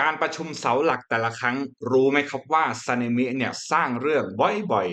การประชุมเสาหลักแต่ละครั้งรู้ไหมครับว่าซาเนมิเนี่ยสร้างเรื่องบ่อย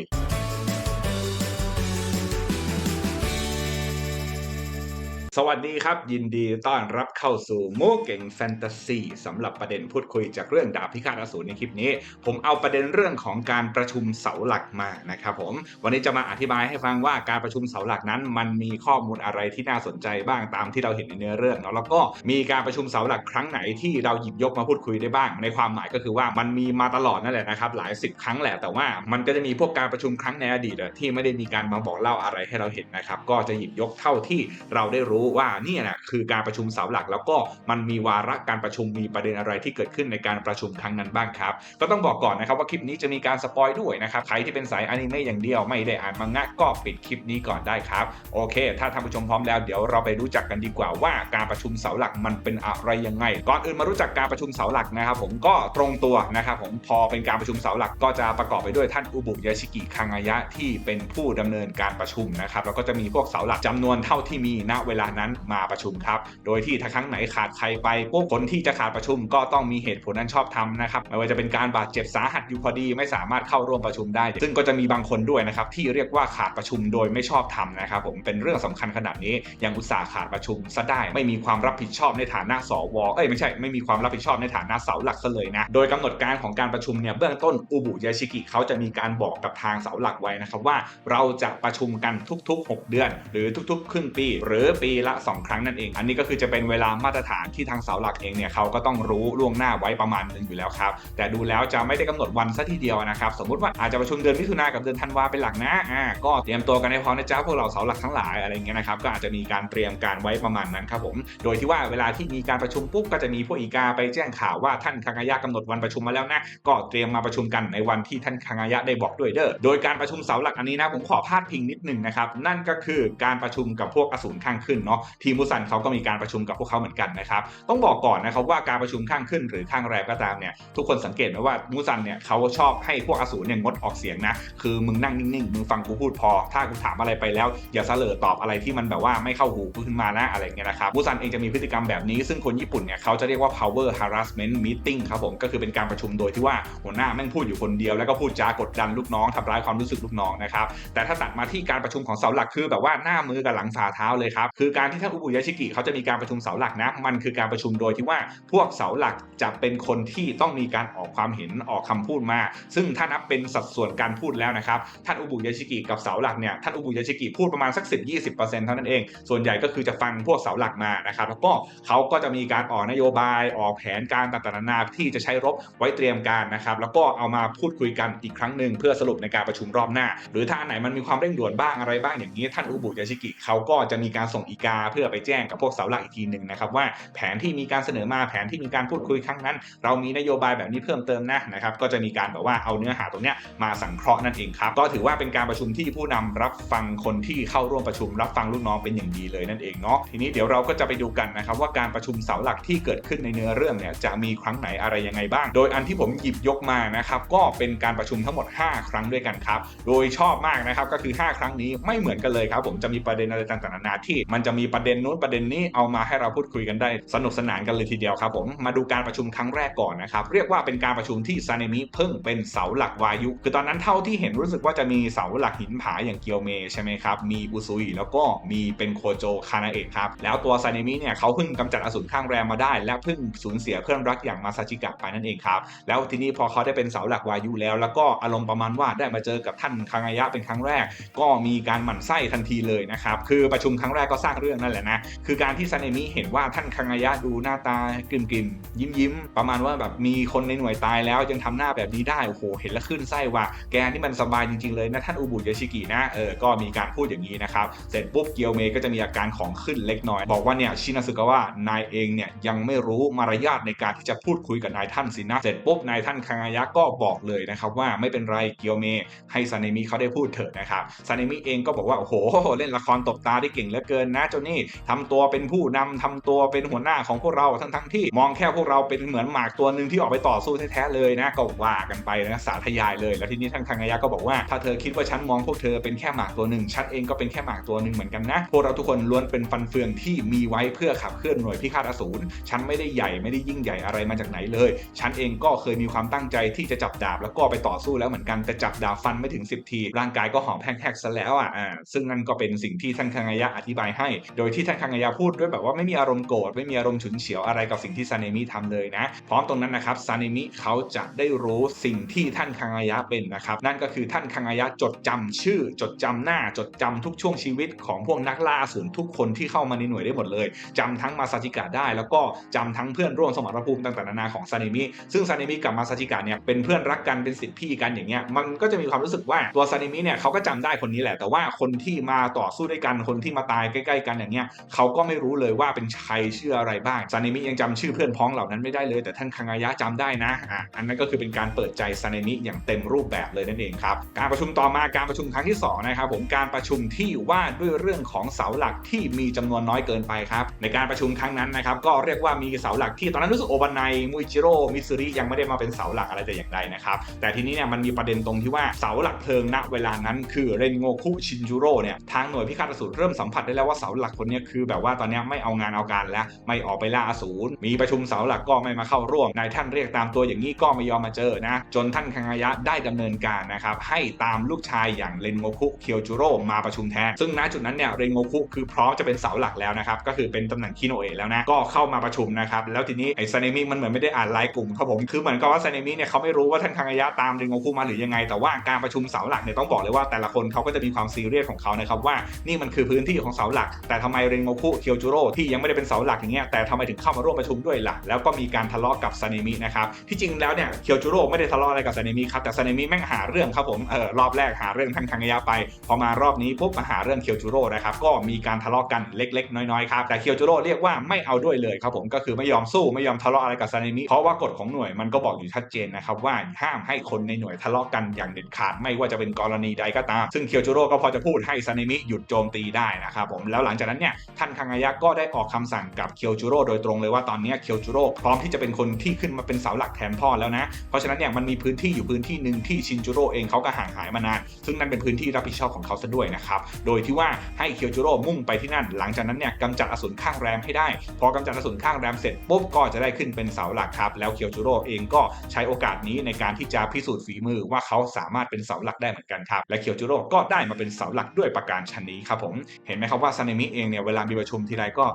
สวัสดีครับ ยินดีต้อนรับเข้าสู่โมเก่งแฟนตาซีสำหรับประเด็นพูดคุยจากเรื่องดาบพิฆาตอสูรในคลิปนี้ ผมเอาประเด็นเรื่องของการประชุมเสาหลักมานะครับผมวันนี้จะมาอธิบายให้ฟังว่าการประชุมเสาหลักนั้น มันมีข้อมูลอะไรที่น่าสนใจบ้างตามที่เราเห็นในเนื้อเรื่องเนาะแล้วก็มีการประชุมเสาหลักครั้งไหนที่เราหยิบยกมาพูดคุยได้บ้าง ในความหมายก็คือว่ามันมีมาตลอดนั่นแหละนะครับหลายสิบครั้งแหละแต่ว่ามันก็จะมีพวกการประชุมครั้งในอดีตที่ไม่ได้มีการมาบอกเล่าอะไรให้เราเห็นนะครับก็จะหยิบยกเท่าที่เราได้รู้ว่าเนี่ยนะคือการประชุมเสาหลัก แล้วก็มันมีวาระการประชุมมีประเด็นอะไรที่เกิดขึ้นในการประชุมครั้งนั้นบ้างครับ ก็ต้องบอกก่อนนะครับว่าคลิปนี้จะมีการสปอยด้วยนะครับใครที่เป็นสายอนิเมะอย่างเดียวไม่ได้อ่านมังงะก็ปิดคลิปนี้ก่อนได้ครับโอเค ถ้าท่านผู้ชมพร้อมแล้วเดี๋ยวเราไปรู้จักกันดีกว่าว่าการประชุมเสาหลักมันเป็นอะไรยังไง ก่อนอื่นมารู้จักการประชุมเสาหลักนะครับผมก็ตรงตัวนะครับผมพอเป็นการประชุมเสาหลักก็จะประกอบไปด้วยท่านอุบุยาชิกิคังอายะที่เป็นผู้ดำเนินการประชุมนะครับแล้วก็จะมีพวกเสาหลักจำนวนเท่าที่มีณเวลานั้นมาประชุมครับ โดยที่ถ้าครั้งไหนขาดใครไปปุ๊บคนที่จะขาดประชุมก็ต้องมีเหตุผลนั้นชอบทำนะครับไม่ว่าจะเป็นการบาดเจ็บสาหัสอยู่พอดีไม่สามารถเข้าร่วมประชุมได้ ซึ่งก็จะมีบางคนด้วยนะครับที่เรียกว่าขาดประชุมโดยไม่ชอบทำนะครับผมเป็นเรื่องสำคัญขนาดนี้ ยังอุตส่าห์ขาดประชุมซะได้ไม่มีความรับผิดชอบในฐานะสวเอ้ยไม่ใช่ไม่มีความรับผิดชอบในฐานะเสาหลักซะเลยนะโดยกำหนดการของการประชุมเนี่ยเบื้องต้นอุบุยาชิกิเขาจะมีการบอกกับทางเสาหลักไว้นะครับว่า เราจะประชุมกันทุกๆ 6 เดือน หรือทุกๆ ครึ่งปี หรือปีละ 2 ครั้งนั่นเอง อันนี้ก็คือจะเป็นเวลามาตรฐานที่ทางเสาหลักเองเนี่ยเขาก็ต้องรู้ล่วงหน้าไว้ประมาณนึงอยู่แล้วครับ แต่ดูแล้วจะไม่ได้กำหนดวันซะทีเดียวนะครับ สมมติว่าอาจจะประชุมเดือนมิถุนากับเดือนธันวาเป็นหลักนะอ่าก็เตรียมตัวกันให้พร้อมนะจ๊ะพวกเราเสาหลักทั้งหลายอะไรเงี้ยนะครับก็อาจจะมีการเตรียมการไว้ประมาณนั้นครับผม โดยที่ว่าเวลาที่มีการประชุมปุ๊บก็จะมีพวกอีกาไปแจ้งข่าวว่าท่านคังอายะกำหนดวันประชุมมาแล้วนะก็เตรียมมาประชุมกันในวันที่ท่านคังอายะได้บอกด้วยเด้อโดยการประชุมเสาหลักอันนี้นะผมขอพาดพิงนิดหนึ่งนะครับนั่นก็คือการประชุมกับพวกอสูรข้างขึ้นเนาะทีมมุสันเขาก็มีการประชุมกับพวกเขาเหมือนกันนะครับต้องบอกก่อนนะครับว่าการประชุมข้างขึ้นหรือข้างแรมก็ตามเนี่ยทุกคนสังเกตไหมว่ามุสันเนี่ยเขาชอบให้พวกอสูรเนี่ยงดออกเสียงนะคือมึงนั่งนิ่งๆมึงฟังกูพูดพอ ถ้ากูถามอะไรไปแล้ว อย่าเสลอตอบอะไรที่มันแบบว่าไม่เข้าหูกูขึ้นมานะอะไรเงี้ยนะครับมุสันเองจะมีพฤติกรรมแบบนี้ ซึ่งคนญี่ปุ่นเนี่ยเขาจะเรียกว่า power harassment meeting ครับผมก็คือเป็นการประชุมโดยที่ว่าหัวหน้าแม่งพูดอยู่คนเดียวแล้วก็พูดจากดดันลูกน้องทำร้ายความรู้สึกลูกน้องนะครับแต่ถ้าตัดมาที่การประชุมของเสาหลักคือแบบว่าหน้ามือกับหลังฝ่าเท้าเลยครับคือการที่ท่านอุบุยาชิกิเขาจะมีการประชุมเสาหลักนะ มันคือการประชุมโดยที่ว่าพวกเสาหลักจะเป็นคนที่ต้องมีการออกความเห็นออกคำพูดมา ซึ่งถ้านับเป็นสัดส่วนการพูดแล้วนะครับ ท่านอุบุยาชิกิกับเสาหลักเนี่ยท่านอุบุยาชิกิพูดประมาณสัก 10-20%เท่านั้นเอง ส่วนใหญ่ก็คือจะฟังพวกเสาหลักมานะครับแล้วก็เขาก็จะมีการออกนโยบายออกแผนการต่างๆนานาที่จะใช้รบไว้เตรียมการนะครับแล้วก็เอามาพูดคุยกันอีกครั้งหนึ่งเพื่อสรุปในการประชุมรอบหน้า หรือถ้าอันไหนมันมีความเร่งด่วนบ้างอะไรบ้างอย่างนี้ ท่านอุบุยาชิกิเขาก็จะมีการส่งอีกา เพื่อไปแจ้งกับพวกเสาหลักอีกทีหนึ่งนะครับว่าแผนที่มีการเสนอมาแผนที่มีการพูดคุยครั้งนั้น เรามีนโยบายแบบนี้เพิ่มเติมนะนะครับก็จะมีการแบบว่าเอาเนื้อหาตรงเนี้ยมาสังเคราะห์นั่นเองครับก็ถือว่าเป็นการประชุมที่ผู้นำรับฟังคนที่เข้าร่วมประชุม รับฟังลูกน้องเป็นอย่างดีเลยนั่นเองเนาะทีนี้เดี๋ยวเราก็จะไปดูกันนะครับว่าการประชุมเสาหลักที่เกิดขึ้นในเนื้อเรื่องเนี่ยจะมีครั้งไหนอะไรยังไงบ้าง โดยอันที่ผมหยิบยกมานะครับก็เป็นการประชุมทั้งหมด 5 ครั้งด้วยกันครับโดยชอบมากนะครับก็คือ 5 ครั้งนี้ไม่เหมือนกันเลยครับผมจะมีประเด็นอะไรต่างๆนานาที่มันจะมีประเด็นนู้นประเด็นนี้เอามาให้เราพูดคุยกันได้สนุกสนานกันเลยทีเดียวครับผมมาดูการประชุมครั้งแรกก่อนนะครับเรียกว่าเป็นการประชุมที่ซาเนมิเพิ่งเป็นเสาหลักวายุ คือตอนนั้นเท่าที่เห็นรู้สึกว่าจะมีเสาหลักหินผาอย่างเกียวเมใช่ไหมครับมีอุซุยแล้วก็มีเป็นโคโจคานาเอะครับแล้วตัวซาเนมิเนี่ยเขาเพิ่งกำจัดอสูรข้างแรมมาได้ และเพิ่งสูญเสียเพื่อนรักอย่างมาซาจิกะไปนั่นเองครับแล้วทีนี้พอเขาได้เป็นเสาหลักวายุแล้ว แล้วก็อารมณ์ประมาณว่าได้มาเจอกับท่านคังายะเป็นครั้งแรก ก็มีการหมั่นไส้ทันทีเลยนะครับคือประชุมครั้งแรกก็สร้างเรื่องนั่นแหละนะ คือการที่ซาเนมิเห็นว่าท่านคังอายะดูหน้าตากริมกริมยิ้มยิ้มประมาณว่าแบบมีคนในหน่วยตายแล้วยังทำหน้าแบบนี้ได้ โอ้โห เห็นแล้วขึ้นไส้ว่า แกนี่มันสบายจริงๆเลยนะ ท่านอุบุยาชิกินะ เออ ก็มีการพูดอย่างนี้นะครับ เสร็จปุ๊บเกียวเมก็จะมีอาการของขึ้นเล็กน้อย บอกว่าเนี่ยชินาสึกะว่านายเองเนี่ยยังไม่รู้มารยาทในการที่จะพูดคุยกับนายท่านสินะ เสร็จปุ๊บนายท่านคังอายะก็บอกเลยนะครับว่าไม่เป็นไรเกียวเมให้ซาเนมิเขาได้พูดเถิดนะครับซาเนมิเองก็บอกว่าโอ้โหเล่นละครตบตาได้เก่งเหลือเกินนะจ้านี่ทำตัวเป็นผู้นำทำตัวเป็นหัวหน้าของพวกเราทั้งทั้งๆที่มองแค่พวกเราเป็นเหมือนหมากตัวหนึ่งที่ออกไปต่อสู้แท้ๆเลยนะก็ว่ากันไปนะสาธยายเลย แล้วทีนี้ท่านคังายะก็บอกว่า ถ้าเธอคิดว่าฉันมองพวกเธอเป็นแค่หมากตัวหนึ่งฉันเองก็เป็นแค่หมากตัวหนึ่งเหมือนกันนะพวกเราทุกคนล้วนเป็นฟันเฟืองที่มีไว้เพื่อขับเคลื่อนหน่วยพิฆาตอสูรฉันไม่ได้ใหญ่ไม่ได้ยิ่งใหญ่อะไรมาจากไหนเลย ฉันเองก็เคยมีความตั้งใจที่จะจับดาบแล้วก็ไปต่อสู้แล้วเหมือนกันแต่จับดาบฟันไม่ถึง 10 ที ร่างกายก็หอมแห้งๆซะแล้วอะซึ่งนั่นก็เป็นสิ่งที่ท่านคังยะอธิบายให้โดยที่ท่านคังายะพูดด้วยแบบว่าไม่มีอารมณ์โกรธไม่มีอารมณ์ฉุนเฉียวอะไรกับสิ่งที่ซาเนมิทำเลยนะ พร้อมตรงนั้นนะครับซาเนมิเขาจะได้รู้สิ่งที่ท่านคังายะเป็นนะครับนั่นก็คือท่านคังายะจดจำชื่อ จดจำหน้าจดจำทุกช่วงชีวิตของพวกนักล่าสูรทุกคนที่เข้ามาในหน่วยได้หมดเลยจำทั้งมาซาจิกะได้ แล้วก็จำทั้งเพื่อนร่วมสมรภูมิต่างๆนานาของซาเนมิซึ่งซาเนมิกับมาซาจิกะเนี่ยเป็นเพื่อนรักกันเป็นสิทธิพี่กันอย่างเงี้ยมันก็จะมีความรู้สึกว่าตัวซาเนมิเนี่ยเขาก็จำได้คนนี้แหละแต่ว่าคนที่มาต่อสู้ด้วยกันคนที่มาตายใกล้ๆกันอย่างเงี้ยเขาก็ไม่รู้เลยว่าเป็นใครชื่ออะไรบ้างซาเนมิยังจำชื่อเพื่อนพ้องเหล่านั้นไม่ได้เลยแต่ท่านคังอายะจำได้นะอะอันนั้นก็คือเป็นการเปิดใจซาเนมิอย่างเต็มรูปแบบเลยนั่นเองครับการประชุมต่อมาการประชุมครั้งที่สองนะครับผมการประชุมที่ว่าด้วยเรื่องของเสาหลักที่มีจำนวนน้อยเกินไปครับในการประชุมครั้งนั้นนะครับก็เรียกว่ามีเสาหลักที่ตอนนั้นรู้สึกโอบานายมุอิจิโร่มิซุริยังไม่ได้มาเป็นเสาหลักอะไรแต่อย่างใดนะครับแต่ทีนี้เนี่ยมันมีประเด็นตรงที่ว่าเสาหลักเพลิงณเวลานั้นคือเรนโงคุชินจูโร่เนี่ยทางหน่วยพิฆาตอสูรเริ่มสัมผัสได้แล้วว่าเสาหลักคนเนี้คือแบบว่าตอนนี้ไม่เอางานเอาการแล้ว ไม่ออกไปล่าอสูรมีประชุมเสาหลักก็ไม่มาเข้าร่วมนายท่านเรียกตามตัวอย่างนี้ก็ไม่ยอมมาเจอนะ จนท่านคังายะได้ดำเนินการนะครับให้ตามลูกชายอย่างเรนโงคุเคียวจูโร่มาประชุมแทน ซึ่งณจุดนั้นเนี่ยเรนโงคุคือพร้อมจะเป็นเสาหลักแล้วนะครับก็คือเป็นตำแหน่งคิโนเอะแล้วนะก็เข้ามาประชุมนะครับแล้วทีนี้ไอ้ซาเนมิมันเหมือนไม่ได้อ่านไลน์กลุ่มครับผมคือเหมือนกับว่าซาเนมิเนี่ยเขาไม่รู้ว่าท่านคังายะตามเรนโงคุมาหรือยังไง แต่ว่าการประชุมเสาหลักเนี่ยต้องบอกเลยว่าแต่ละคนเขาก็จะมีความซีเรียสของเขานะครับว่านี่มันคือพื้นที่ของเสาหลักแแต่ทำไมเรนโงคุเคียวจูโร่ที่ยังไม่ได้เป็นเสาหลักอย่างเงี้ยแต่ทำไมถึงเข้ามาร่วมประชุมด้วยล่ะแล้วก็มีการทะเลาะกับซาเนมินะครับที่จริงแล้วเนี่ยเคียวจูโร่ไม่ได้ทะเลาะอะไรกับซาเนมิครับแต่ซาเนมิแม่งหาเรื่องครับผมเออรอบแรกหาเรื่องท่านคังายะไป พอมารอบนี้ปุ๊บมาหาเรื่องเคียวจูโร่นะครับก็มีการทะเลาะกันเล็ก ๆ น้อยๆครับแต่เคียวจูโร่เรียกว่าไม่เอาด้วยเลยครับผมก็คือไม่ยอมสู้ไม่ยอมทะเลาะอะไรกับซาเนมิเพราะว่ากฎของหน่วยมันก็บอกอยู่ชัดเจนนะครับว่าห้ามให้คนในหน่วยทะเลาะกันอย่างเด็ดขาดไม่ว่าจะเป็นกรณีใดก็ตามซึ่งเคียวจูโร่ก็พอจะพูดให้ซาเนมิหยุดโจมตีได้นะครับผมแล้วหลังจากนั้นเนี่ยท่านคังายะก็ได้ออกคำสั่งกับเคียวจูโร่โดยตรงเลยว่าตอนนี้เคียวจูโร่พร้อมที่จะเป็นคนที่ขึ้นมาเป็นเสาหลักแทนพ่อแล้วนะ เพราะฉะนั้นเนี่ยมันมีพื้นที่อยู่พื้นที่หนึ่งที่ชินจูโร่เองเขาก็ห่างหายมานานซึ่งนั่นเป็นพื้นที่รับผิดชอบของเขาซะด้วยนะครับโดยที่ว่าให้เคียวจูโร่มุ่งไปที่นั่น หลังจากนั้นเนี่ยกำจัดอสูรข้างแรมให้ได้ พอกำจัดอสูรข้างแรมเสร็จปุ๊บก็จะได้ขึ้นเป็นเสาหลักครับแล้วเคียวจูโร่เองก็ใช้โอกาสนี้ในการที่จะพิสูจน์ฝีมือว่าเขาสามารถเป็นเสาหลักได้เหมือนกันครับและเคียวจูโร่ก็ได้มาเป็นเสาหลักด้วยประการชนนี้ครับผมเห็นไหมครับว่าซาเนมิเองเนี่ยเวลามีประชุมทีไรก็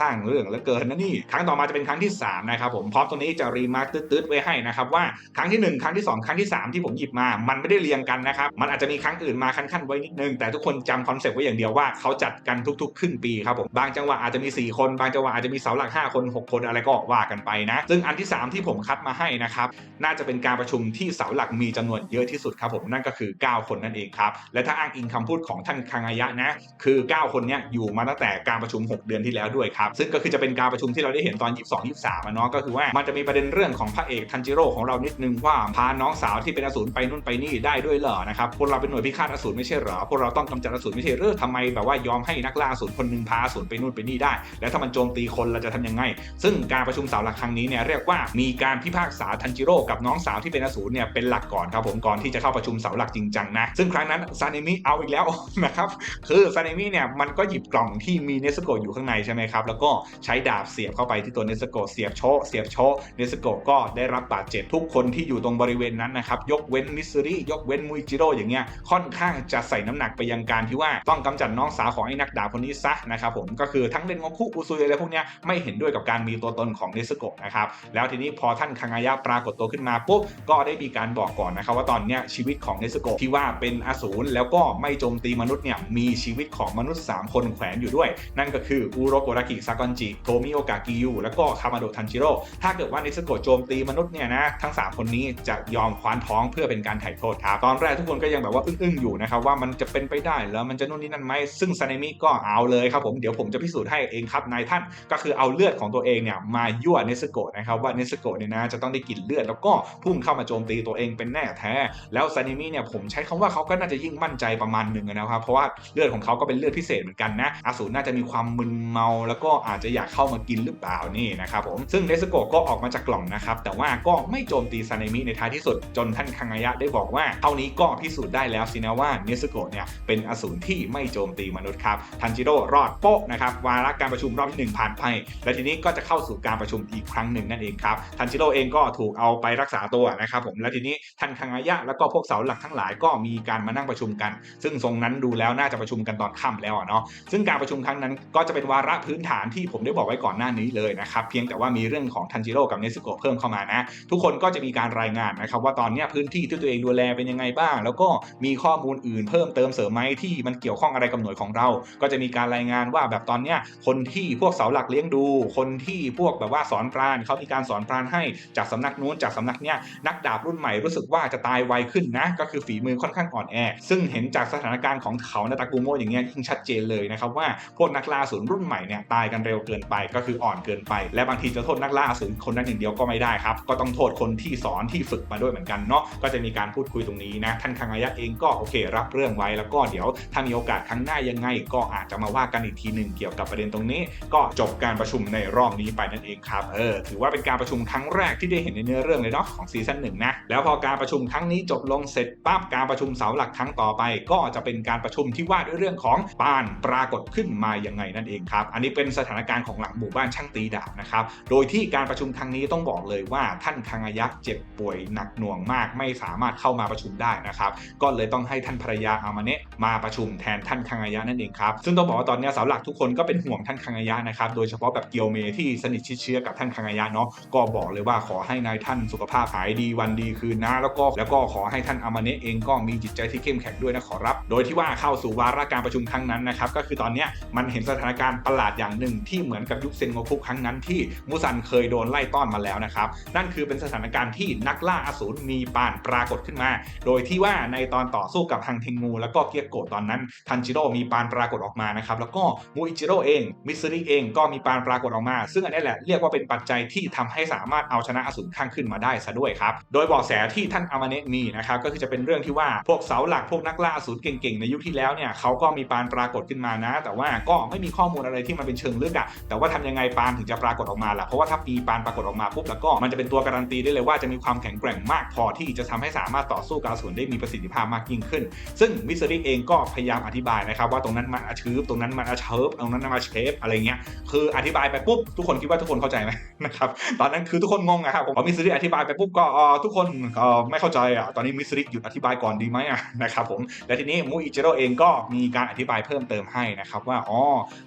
สร้างเรื่องเหลือเกินนะนี่ ครั้งต่อมาจะเป็นครั้งที่สามนะครับผมพร้อมตรงนี้จะรีมาร์คตืดๆไว้ให้นะครับว่าครั้งที่หนึ่งครั้งที่สองครั้งที่สามที่ผมหยิบมา มันไม่ได้เรียงกันนะครับมันอาจจะมีครั้งอื่นมาขั้นๆไว้นิดนึงแต่ทุกคนจำคอนเซปต์ไว้อย่างเดียวว่าเขาจัดกันทุกๆ ครึ่งปีครับผมบางจังหวะอาจจะมี 4 คน บางจังหวะอาจจะมีเสาหลัก 5 คน 6 คนอะไรก็ว่ากันไปนะ ซึ่งอันที่ 3 ที่ผมคัดมาให้นะครับน่าจะเป็นการประชุมที่เสาหลักมีจำนวนเยอะที่สุดครับผมนั่นก็คือ 9 คนนั่นเองครับและถ้าอ้างอิงคำพูดของท่านคังอายะนะคือ 9 คนเนี้ยอยู่มาตั้งแต่การประชุม 6 เดือนที่แล้วด้วยครับ ซึ่งก็คือจะเป็นการประชุมที่เราได้เห็นตอน 22 23อะเนาะก็คือว่ามันจะมีประเด็นเรื่องของพระเอกทันจิโร่ของเรานิดนึงว่าพาน้องสาวที่เป็นอสูรไปนู่นไปนี่ได้ด้วยเหรอนะครับพวกเราเป็นหน่วยพิฆาตอสูรไม่ใช่เหรอพวกเราต้องกำจัดอสูรไม่ใช่หรือทำไมแบบว่ายอมให้นักล่าอสูรคนหนึ่งพาอสูรไปนู่นไปนี่ได้ แล้วถ้ามันโจมตีคนเราจะทำยังไง ซึ่งการประชุมเสาหลักครั้งนี้เนี่ยเรียกว่ามีการพิพากษาทันจิโร่กับน้องสาวที่เป็นอสูรเนี่ยเป็นหลักก่อนครับผมก่อนที่จะเข้าประชุมเสาหลักจริงจังนะซึ่งครั้งนั้นซาเนมิเอาอีกแล้วนะครับคือซาเนมิเนี่ยมันก็หยิบกล่องที่มีเนสโกะอยู่ข้างในใช่ไหมครับ แล้วก็ใช้ดาบเสียบเข้าไปที่ตัวเนสโกะเสียบโชเสียบโชเนสโกะก็ได้รับบาดเจ็บทุกคนที่อยู่ตรงบริเวณนั้นนะครับ ยกเว้นมิสซิริยกเว้นมุยจิโร่อย่างเงี้ยค่อนข้างจะใส่น้ำหนักไปยังการที่ว่าต้องกำจัดน้องสาวของไอ้นักดาบคนนี้ซะนะครับผมก็คือทั้งเรนงคุอุซุยอะไรพวกเนี้ยไม่เห็นด้วยกับการมีตัวตนของเนสโกะนะครับแล้วทีนี้พอท่านคังอายะปรากฏตัวขึ้นมาปุ๊บก็ได้มีการบอกก่อนนะครับว่าตอนเนี้ยชีวิตของเนสโกะที่ว่าเป็นอสูรแล้วก็ไม่โจมตีมนุษย์เนี่ยมีชีวิตของมนุษย์ 3 คนแขวนอยู่ด้วย นั่นก็คืออุโรโกรากิซากอนจิโทมิโอกากิยูแล้วก็คามาโดทันจิโร่ถ้าเกิดว่าเนสโกะโจมตีมนุษย์เนี่ยนะทั้ง 3 คนนี้จะยอมคว้านท้องเพื่อเป็นการไถ่โทษครับตอนแรกทุกคนก็ยังแบบว่าอึ้งๆอยู่นะครับว่ามันจะเป็นไปได้แล้วมันจะนู่นนี่นั่นไหมซึ่งซาเนมิก็เอาเลยครับผมเดี๋ยวผมจะพิสูจน์ให้เองครับนายท่านก็คือเอาเลือดของตัวเองเนี่ยมายั่วเนสโกะนะครับว่าเนสโกะเนี่ยนะจะต้องได้กลิ่นเลือดแล้วก็พุ่งเข้ามาโจมตีตัวเองเป็นแน่แท้ แล้วซาเนมิเนี่ยผมใช้คำว่าเขาก็น่าจะยิ่งมั่นใจประมาณหนึ่งนะครับเพราะว่าเลือดของเขาก็เป็นเลือดพิเศษเหมือนกันนะอาสูรน่าจะมีความมึนเมาแล้วก็อาจจะอยากเข้ามากินหรือเปล่านี่นะครับผมซึ่งเนสโกก็ออกมาจากกล่องนะครับแต่ว่าก็ไม่โจมตีซาเนมิในท้ายที่สุดจนท่านคังายะได้บอกว่าเท่านี้ก็พิสูจน์ได้แล้วสินะว่าเนสโกเนี่ยเป็นอสูรที่ไม่โจมตีมนุษย์ครับทันจิโร่รอดโป๊ะนะครับวาระการประชุมรอบที่หนึ่งผ่านไปและทีนี้ก็จะเข้าสู่การประชุมอีกครั้งหนึ่งนั่นเองครับทันจิโร่เองก็ถูกเอาไปรักษาตัวนะครับผมและทีนี้ท่านคังายะแล้วก็พวกเสาหลักทั้งหลายก็มีการมานั่งประชุมกัน ซึ่งทรงนั้นดูแล้วน่าจะประชุมกันตอนค่ำแล้วเนาะซึ่งการประชุมครั้งนั้น ก็จะเป็นวาระพื้นฐานที่ผมได้บอกไว้ก่อนหน้านี้เลยนะครับเพียงแต่ว่ามีเรื่องของทันจิโร่กับเนสโกะเพิ่มเข้ามานะ ทุกคนก็จะมีการรายงานนะครับว่าตอนนี้พื้นที่ที่ตัวเองดูแลเป็นยังไงบ้าง แล้วก็มีข้อมูลอื่นเพิ่มเติมเสริมไหมที่มันเกี่ยวข้องอะไรกับหน่วยของเรา ก็จะมีการรายงานว่าแบบตอนนี้คนที่พวกเสาหลักเลี้ยงดู คนที่พวกแบบว่าสอนปราณเขามีการสอนปราณให้จากสำนักนู้นจากสำนักเนี้ยนักดาบรุ่นใหม่รู้สึกว่าจะตายไวขึ้นนะ ก็คือฝีมือค่อนข้างอ่อนแอ ซึ่งเห็นจากสถานการณ์ของเขานาตากูโมอย่างเงี้ยยิ่งชัดเจนเลยนะครับว่าว่าพวกนักล่าสูรรุ่นใหม่เนี่ยตายกันเร็วเกินไปก็คืออ่อนเกินไป และบางทีจะโทษนักล่าสูรคนนั้นอย่างเดียวก็ไม่ได้ครับ ก็ต้องโทษคนที่สอนที่ฝึกมาด้วยเหมือนกันเนาะก็จะมีการพูดคุยตรงนี้นะท่านคังอายะเองก็โอเค รับเรื่องไว้แล้วก็เดี๋ยวถ้ามีโอกาสครั้งหน้ายังไง ก็อาจจะมาว่ากันอีกทีหนึ่งเกี่ยวกับประเด็นตรงนี้ ก็จบการประชุมในรอบนี้ไปนั่นเองครับเออถือว่าเป็นการประชุมครั้งแรกที่ได้เห็นในเนื้อเรื่องเลยเนาะของซีซั่นหนึ่งนะแล้วพอการประชุมครั้งนี้จบลงเสร็จปั๊บการประชุมเสาหลักครั้งต่อไป ก็จะเป็นการประชุมที่ว่าด้วยเรื่องของปานปรากฏขึ้นมายังไงนั่นเองครับ อันนี้เป็นสถานการณ์ของหลังหมู่บ้านช่างตีดาบนะครับ โดยที่การประชุมครั้งนี้ต้องบอกเลยว่าท่านคังอายักษ์เจ็บป่วยหนักหน่วงมาก ไม่สามารถเข้ามาประชุมได้นะครับ ก็เลยต้องให้ท่านภรรยาอามาเนะมาประชุมแทนท่านคังอายะนั่นเองครับ ซึ่งต้องบอกว่าตอนนี้เสาหลักทุกคนก็เป็นห่วงท่านคังอายะนะครับ โดยเฉพาะแบบเกียวเมที่สนิทชิดเชื้อกับท่านคังอายะเนาะ ก็บอกเลยว่าขอให้นายท่านสุขภาพหายดีวันดีคืนนะ แล้วก็แล้วก็ขอให้ท่านอามาเนะเองก็มีจิตใจที่เข้มแข็งด้วยนะขอรับ โดยที่ว่าเข้าสู่วาระการประชุมครั้งนั้นนะครับก็คือตอนเนี้มันเห็นสถานการณ์ประหลาดอย่างหนึ่งที่เหมือนกับยุคเซนโงคุครั้งนั้นที่มูซันเคยโดนไล่ต้อนมาแล้วนะครับ นั่นคือเป็นสถานการณ์ที่นักล่าอสูรมีปานปรากฏขึ้นมา โดยที่ว่าในตอนต่อสู้กับฮังเทงงูแล้วก็เกียโกะตอนนั้นทันจิโร่มีปานปรากฏออกมานะครับแล้วก็มูอิจิโร่เองมิซึริเองก็มีปานปรากฏออกมา ซึ่งอันนี้แหละเรียกว่าเป็นปัจจัยที่ทำให้สามารถเอาชนะอสูรข้างขึ้นมาได้ซะด้วยครับโดยบอกแสที่ท่านอามาเนะมีนะครับก็คือจะเป็นเรื่องที่ว่าพวกเสาหลักพวกนักล่าอสูรเก่งๆในยุคที่แล้วเนี่ยเขาก็มีปานปรากฏขึ้นมานะแต่ว่าก็ไม่มีข้อมูลอะไรที่มันเป็นเชิงลึกอะแต่ว่าทำยังไงปานถึงจะปรากฏออกมาล่ะเพราะว่าถ้ามีปานปรากฏออกมาปุ๊บแล้วก็มันจะเป็นตัวการันตีได้เลยว่าจะมีความแข็งแกร่งมากพอที่จะทำให้สามารถต่อสู้กับสูรได้มีประสิทธิภาพมากยิ่งขึ้น ซึ่งมิสซิริเองก็พยายามอธิบายนะครับว่าตรงนั้นมันอาชืบตรงนั้นมันอาเชิบตรงนั้นมาเชฟอะไรเงี้ยคืออธิบายไปปุ๊บทุกคนคิดว่าทุกคนเข้าใจไหมนะครับตอนนั้นคือทุกคนงงอะครับผมพอมิสซิริอธิบายไปปุ๊บก็ออทุกคนออไม่เข้าใจอะตอนนี้มิสซิริหยุดอธิบายก่อนดีไหมอะนะครับผมและทีนี้มูอิจิโร่เองก็มีการอธิบายเพิ่มเติมให้นะครับว่าอ๋อ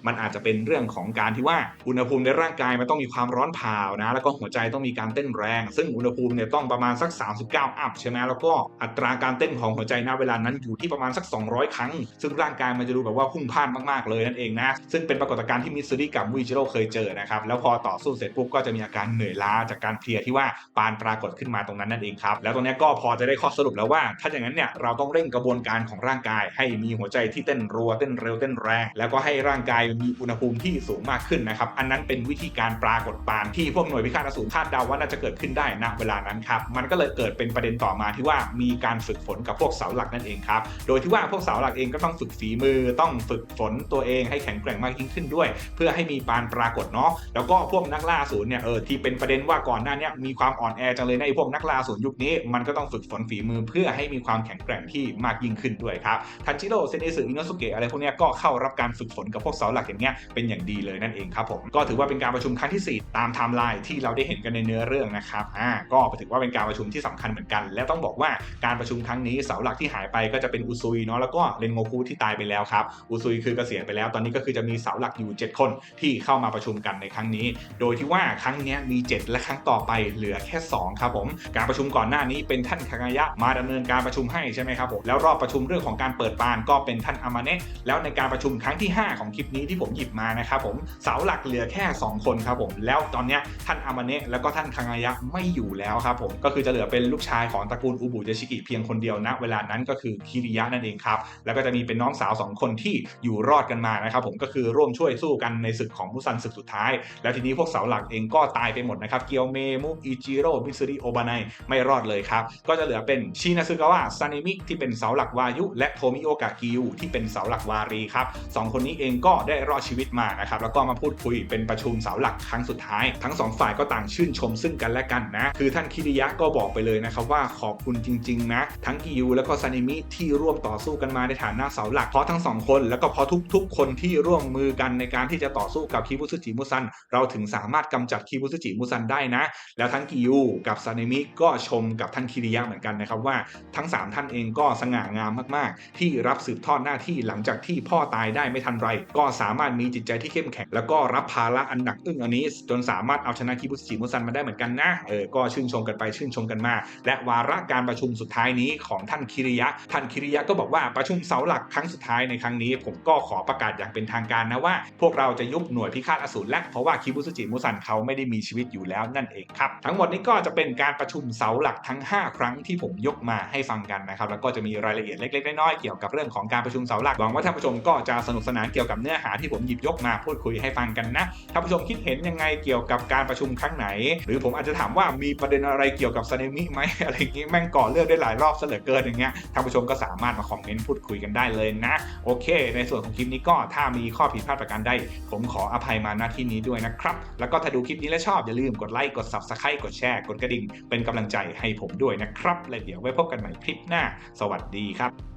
มันอาจจะเป็นเรื่องของการที่ว่าอุณหภูมิในร่างกายมันต้องมีความร้อนเผานะแล้วก็หัวใจต้องมีการเต้นแรง ซึ่งอุณหภูมิเนี่ยต้องประมาณสัก 39 อัพใช่ไหมแล้วก็อัตราการเต้นของหัวใจณเวลานั้นอยู่ที่ประมาณสัก 200 ครั้ง ซึ่งร่างกายมันจะดูแบบว่าพุ่งพ่านมากๆเลยนั่นเองนะซึ่งเป็นปรากฏการณ์ที่มิสซิริกับมูอิจิโร่เคยเจอนะครับแล้วพอต่อสู้เสร็จปุ๊บก็จะมีอาการเหนื่อยล้าจากการเพลียที่ว่าปานปรากฏขึ้นมาตรงนั้นนั่นเองครับแล้วตรงนี้ก็พอจะได้ข้อสรุปแล้วว่า ถ้าอย่างนั้นเนี่ยเราต้องเร่งกระบวนการของร่างกายให้มีหัวใจที่เต้นรัวเต้นเร็วเต้นแรงแล้วก็ให้ร่างกายมีอุณหภูมิที่สูงมากขึ้นนะครับ อันนั้นเป็นวิธีการปรากฏปานที่พวกหน่วยพิฆาตอสูรคาดเดาว่าน่าจะเกิดขึ้นได้ณเวลานั้นครับ มันก็เลยเกิดเป็นประเด็นต่อมาที่ว่ามีการฝึกฝนกับพวกเสาหลักนั่นเองครับ โดยที่ว่าพวกเสาหลักเองก็ต้องฝึกฝีมือ ต้องฝึกฝนตัวเองให้แข็งแกร่งมากยิ่งขึ้นด้วย เพื่อให้มีปานปรากฏเนาะ แล้วก็พวกนักล่าสูรเนี่ยเออที่เป็นประเด็นว่าก่อนหน้าเนี้มีความอ่อนแอจังเลยในะไอ้พวกนักล่าสูรยุคนี้ มันก็ต้องฝึกฝนฝีมือเพื่อให้มีความแข็งแกร่งที่มากยิ่งขึ้นด้วยครับทันจิโร่เซนเอสึอินโนสุเกะอะไรพวกเนี้ยก็เข้ารับการการฝึกฝนกับพวกเสาหลักอย่างเงี้ยเป็นอย่างดีเลยนั่นเองครับผมก็ถือว่าเป็นการประชุมครั้งที่ 4 ตามไทม์ไลน์ที่เราได้เห็นกันในเนื้อเรื่องนะครับอ่าก็ถือว่าเป็นการประชุมที่สำคัญเหมือนกัน และต้องบอกว่าการประชุมครั้งนี้เสาหลักที่หายไปก็จะเป็นอุซุยเนาะแล้วก็เรนโงคุที่ตายไปแล้วครับอุซุยคือเกษียณไปแล้ว ตอนนี้ก็คือจะมีเสาหลักอยู่ 7 คนที่เข้ามาประชุมกันในครั้งนี้ โดยที่ว่าครั้งนี้มี 7 และครั้งต่อไปเหลือแค่ 2 ครับผม การประชุมก่อนหน้านี้เป็นท่านคางายะมาดำเนินการประชุมให้ใช่ไหมครับผมแล้วรอบประชุมเรื่องของการเปิดปานก็เป็นท่านอามาเนะแล้วในการประชุมครั้งที่ 5 ของคลิปนี้ที่ผมหยิบมานะครับผมเสาหลักเหลือแค่ 2 คนครับผม แล้วตอนนี้ท่านอามาเนะแล้วก็ท่านคางายะไม่อยู่แล้วครับผมก็คือจะเหลือเป็นลูกชายของตระกูลอุบุยชิกิเพียงคนเดียวณเวลานั้นก็คือคิริยะนั่นเองครับแล้วก็จะมีเป็นน้องสาว 2 คนที่อยู่รอดกันมานะครับผมก็คือร่วมช่วยสู้กันในศึกของมุซันศึกสุดท้าย แล้วทีนี้พวกเสาหลักเองก็ตายไปหมดนะครับเกียวเมมุอิจิโร่มิซึริโอบานายไม่รอดเลยครับก็จะเหลือเป็นชินาซึกาวะซานิมิที่เป็นเสาหลักวายุ และโทมิโอกะกิวที่เป็นเสาหลักวารีครับสององคนนี้เองก็ได้รอดชีวิตมานะครับแล้วก็มาพูดคุยเป็นประชุมเสาหลักครั้งสุดท้าย ทั้งสองฝ่ายก็ต่างชื่นชมซึ่งกันและกันนะคือท่านคิริยะก็บอกไปเลยนะครับว่าขอบคุณจริงๆนะทั้งกิยูแล้วก็ซานิมิที่ร่วมต่อสู้กันมาในฐานะเสาหลักเพราะทั้งสองคนแล้วก็เพราะทุกๆ คนที่ร่วมมือกันในการที่จะต่อสู้กับคิบุสึจิมุซัน เราถึงสามารถกำจัดคิบุสึจิมุซันได้นะ แล้วทั้งกิยูกับซานิมิก็ชมกับท่านคิริยะเหมือนกันนะครับว่าทั้ง 3 ท่านเองก็สง่างามมากๆ ที่รับสืบทอดหน้าที่หลังจากที่พ่อตายได้ไม่ทันไร ก็สามารถมีจิตใจที่เข้มแข็ง แล้วก็รับภาระอันหนักอึ้งอันนี้ จนสามารถเอาชนะคิบุสจิมุซันมาได้เหมือนกันนะเออก็ชื่นชมกันไปชื่นชมกันมา และวาระการประชุมสุดท้ายนี้ของท่านคิริยะ ท่านคิริยะก็บอกว่าประชุมเสาหลักครั้งสุดท้ายในครั้งนี้ ผมก็ขอประกาศอย่างเป็นทางการนะว่า พวกเราจะยุบหน่วยพิฆาตอสูรและเพราะว่าคิบุสจิมุซันเขาไม่ได้มีชีวิตอยู่แล้วนั่นเองครับทั้งหมดนี้ก็จะเป็นการประชุมเสาหลักทั้ง 5 ครั้งที่ผมยกมาให้ฟังกันนะครับแล้วก็จะมีรายละเอียดเล็กๆน้อยๆเกี่ยวกับเรื่องของการประชุมเสาหลักหวังว่าท่านผู้ชมก็จะสนุกสนานเกี่ยวกับเนื้อหาที่ผมหยิบยกมาพูดคุยให้ฟังกันนะท่านผู้ชมคิดเห็นยังไงเกี่ยวกับการประชุมครั้งไหน หรือผมอาจจะถามว่ามีประเด็นอะไรเกี่ยวกับซาเนมิไหมอะไรอย่างงี้แม่งก่อเรื่องได้หลายรอบเหลือเกินอย่างเงี้ยท่านผู้ชมก็สามารถมาคอมเมนต์พูดคุยกันได้เลยนะ โอเค ในส่วนของคลิปนี้ก็ถ้ามีข้อผิดพลาดประการใดผมขออภัยมาณที่นี้ด้วยนะครับ แล้วก็ถ้าดูคลิปนี้แล้วชอบอย่าลืมกดไลค์กด subscribe กดแชร์กดกระดิ่งเป็นกำลังใจให้ผมด้วยนะครับและเดี๋ยวไว้พบกันใหม่คลิปหน้า สวัสดีครับ